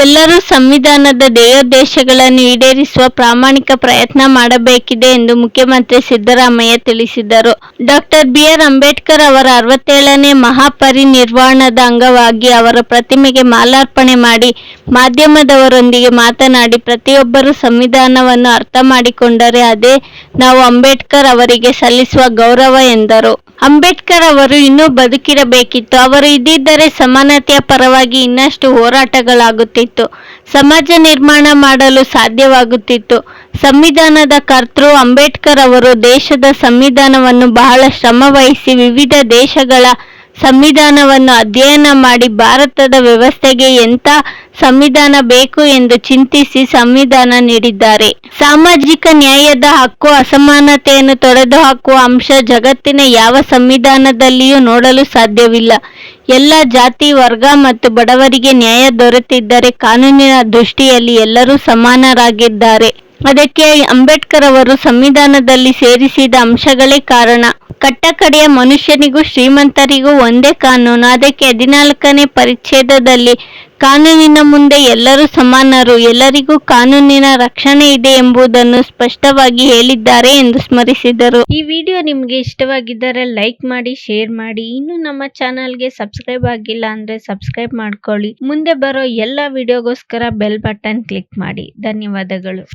ಎಲ್ಲರೂ ಸಂವಿಧಾನದ ಧ್ಯೇಯೋದ್ದೇಶಗಳನ್ನು ಈಡೇರಿಸುವ ಪ್ರಾಮಾಣಿಕ ಪ್ರಯತ್ನ ಮಾಡಬೇಕಿದೆ ಎಂದು ಮುಖ್ಯಮಂತ್ರಿ ಸಿದ್ದರಾಮಯ್ಯ ತಿಳಿಸಿದರು. ಡಾಕ್ಟರ್ ಬಿಆರ್ ಅಂಬೇಡ್ಕರ್ ಅವರ ಅರವತ್ತೇಳನೇ ಮಹಾಪರಿನಿರ್ವಾಣದ ಅಂಗವಾಗಿ ಅವರ ಪ್ರತಿಮೆಗೆ ಮಾಲಾರ್ಪಣೆ ಮಾಡಿ ಮಾಧ್ಯಮದವರೊಂದಿಗೆ ಮಾತನಾಡಿ ಪ್ರತಿಯೊಬ್ಬರೂ ಸಂವಿಧಾನವನ್ನು ಅರ್ಥ ಮಾಡಿಕೊಂಡರೆ ಅದೇ ನಾವು ಅಂಬೇಡ್ಕರ್ ಅವರಿಗೆ ಸಲ್ಲಿಸುವ ಗೌರವ ಎಂದರು. ಅಂಬೇಡ್ಕರ್ ಅವರು ಇನ್ನೂ ಬದುಕಿರಬೇಕಿತ್ತು. ಅವರು ಇದ್ದಿದ್ದರೆ ಸಮಾನತೆಯ ಪರವಾಗಿ ಇನ್ನಷ್ಟು ಹೋರಾಟಗಳಾಗುತ್ತಿತ್ತು. ಸಮಾಜ ನಿರ್ಮಾಣ ಮಾಡಲು ಸಾಧ್ಯವಾಗುತ್ತಿತ್ತು. ಸಂವಿಧಾನದ ಕರ್ತೃ ಅಂಬೇಡ್ಕರ್ ಅವರು ದೇಶದ ಸಂವಿಧಾನವನ್ನು ಬಹಳ ಶ್ರಮವಹಿಸಿ ವಿವಿಧ ದೇಶಗಳ ಸಂವಿಧಾನವನ್ನು ಅಧ್ಯಯನ ಮಾಡಿ ಭಾರತದ ವ್ಯವಸ್ಥೆಗೆ ಎಂಥ ಸಂವಿಧಾನ ಬೇಕು ಎಂದು ಚಿಂತಿಸಿ ಸಂವಿಧಾನ ನೀಡಿದ್ದಾರೆ. ಸಾಮಾಜಿಕ ನ್ಯಾಯದ ಹಕ್ಕು, ಅಸಮಾನತೆಯನ್ನು ತೊಡೆದುಹಾಕುವ ಅಂಶ ಜಗತ್ತಿನ ಯಾವ ಸಂವಿಧಾನದಲ್ಲಿಯೂ ನೋಡಲು ಸಾಧ್ಯವಿಲ್ಲ. ಎಲ್ಲ ಜಾತಿ, ವರ್ಗ ಮತ್ತು ಬಡವರಿಗೆ ನ್ಯಾಯ ದೊರೆತಿದ್ದರೆ ಕಾನೂನಿನ ದೃಷ್ಟಿಯಲ್ಲಿ ಎಲ್ಲರೂ ಸಮಾನರಾಗಿದ್ದಾರೆ. ಅದಕ್ಕೆ ಅಂಬೇಡ್ಕರ್ ಅವರು ಸಂವಿಧಾನದಲ್ಲಿ ಸೇರಿಸಿದ ಅಂಶಗಳೇ ಕಾರಣ. ಕಟ್ಟಕಡೆಯ ಮನುಷ್ಯನಿಗೂ ಶ್ರೀಮಂತರಿಗೂ ಒಂದೇ ಕಾನೂನು. ಅದಕ್ಕೆ ಹದಿನಾಲ್ಕನೇ ಪರಿಚ್ಛೇದದಲ್ಲಿ ಕಾನೂನಿನ ಮುಂದೆ ಎಲ್ಲರೂ ಸಮಾನರು. ಎಲ್ಲರಿಗೂ ಕಾನೂನಿನ ರಕ್ಷಣೆ ಇದೆ ಎಂಬುದನ್ನು ಸ್ಪಷ್ಟವಾಗಿ ಹೇಳಿದ್ದಾರೆ ಎಂದು ಸ್ಮರಿಸಿದರು. ಈ ವಿಡಿಯೋ ನಿಮಗೆ ಇಷ್ಟವಾಗಿದ್ದರೆ ಲೈಕ್ ಮಾಡಿ, ಶೇರ್ ಮಾಡಿ. ಇನ್ನು ನಮ್ಮ ಚಾನಲ್ಗೆ ಸಬ್ಸ್ಕ್ರೈಬ್ ಆಗಿಲ್ಲ ಅಂದ್ರೆ ಸಬ್ಸ್ಕ್ರೈಬ್ ಮಾಡ್ಕೊಳ್ಳಿ. ಮುಂದೆ ಬರೋ ಎಲ್ಲ ವಿಡಿಯೋಗೋಸ್ಕರ ಬೆಲ್ ಬಟನ್ ಕ್ಲಿಕ್ ಮಾಡಿ. ಧನ್ಯವಾದಗಳು.